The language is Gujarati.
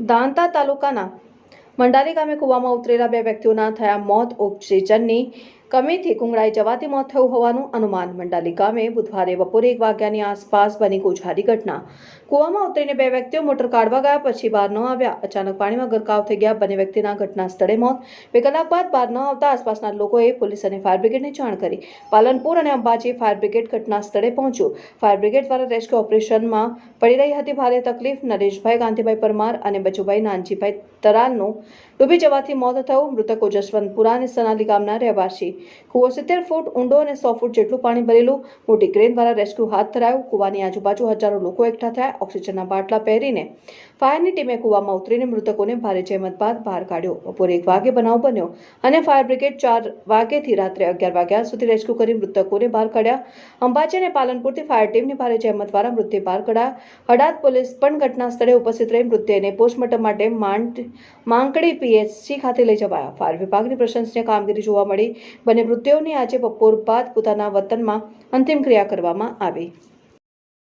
દાંતા તાલુકાના મંડારી ગામે કૂવામાં ઉતરેલા બે વ્યક્તિઓના થયા મોત. ઓક્સિજનની કમીથી કુંગળાઈ જવાથી મોત થયું હોવાનું અનુમાન મંડાલી ગામે બુધવારે બપોરે એક વાગ્યાની આસપાસ બની ગોઝારી ઘટના. કૂવામાં ઉતરીને બે વ્યક્તિઓ મોટર કાઢવા ગયા, પછી બહાર ન આવ્યા. અચાનક પાણીમાં ગરકાવ થઈ ગયા. બંને વ્યક્તિના ઘટના સ્થળે મોત. બે કલાક બાદ બહાર ન આવતા આસપાસના લોકોએ પોલીસ અને ફાયર બ્રિગેડને જાણ કરી. પાલનપુર અને અંબાજી ફાયર બ્રિગેડ ઘટના સ્થળે પહોંચ્યું. ફાયર બ્રિગેડ દ્વારા રેસ્ક્યુ ઓપરેશનમાં પડી રહી હતી ભારે તકલીફ. નરેશભાઈ, ગાંધીભાઈ પરમાર અને બચુભાઈ નાનજીભાઈ તરાલનું ડૂબી જવાથી મોત થયું. મૃતકો જસવંતપુરા અને સનાલી ગામના રહેવાસી કૂવો સિત્તેર ફૂટ ઊંડો અને સો ફૂટ જેટલું પાણી ભરેલું મોટી ક્રેન દ્વારા રેસ્ક્યુ હાથ ધરાયું. કૂવાની આજુબાજુ હજારો લોકો એકઠા થયા. ઓક્સિજનના બાટલા પહેરીને ફાયરની ટીમે કૂવામાં ઉતરીને મૃતકોને ભારે જહેમત બાદ બહાર કાઢ્યો. બપોરે એક વાગે બનાવ બન્યો અને ફાયર બ્રિગેડ ચાર વાગ્યેથી રાત્રે અગિયાર વાગ્યા સુધી રેસ્ક્યુ કરી મૃતકોને બહાર કાઢ્યા. અંબાજી અને પાલનપુરથી ફાયર ટીમની ભારે જહેમત દ્વારા મૃતદેહ બહાર કાઢ્યા. હડાદ પોલીસ પણ ઘટના સ્થળે ઉપસ્થિત રહી મૃતદેહને પોસ્ટમોર્ટમ માટે માંડ, માંકડી પીએચસી ખાતે લઈ જવાયા. ફાયર વિભાગની પ્રશંસનીય કામગીરી જોવા મળી. બંને મૃતદેહોની આજે બપોર બાદ પોતાના વતનમાં અંતિમ ક્રિયા કરવામાં આવી.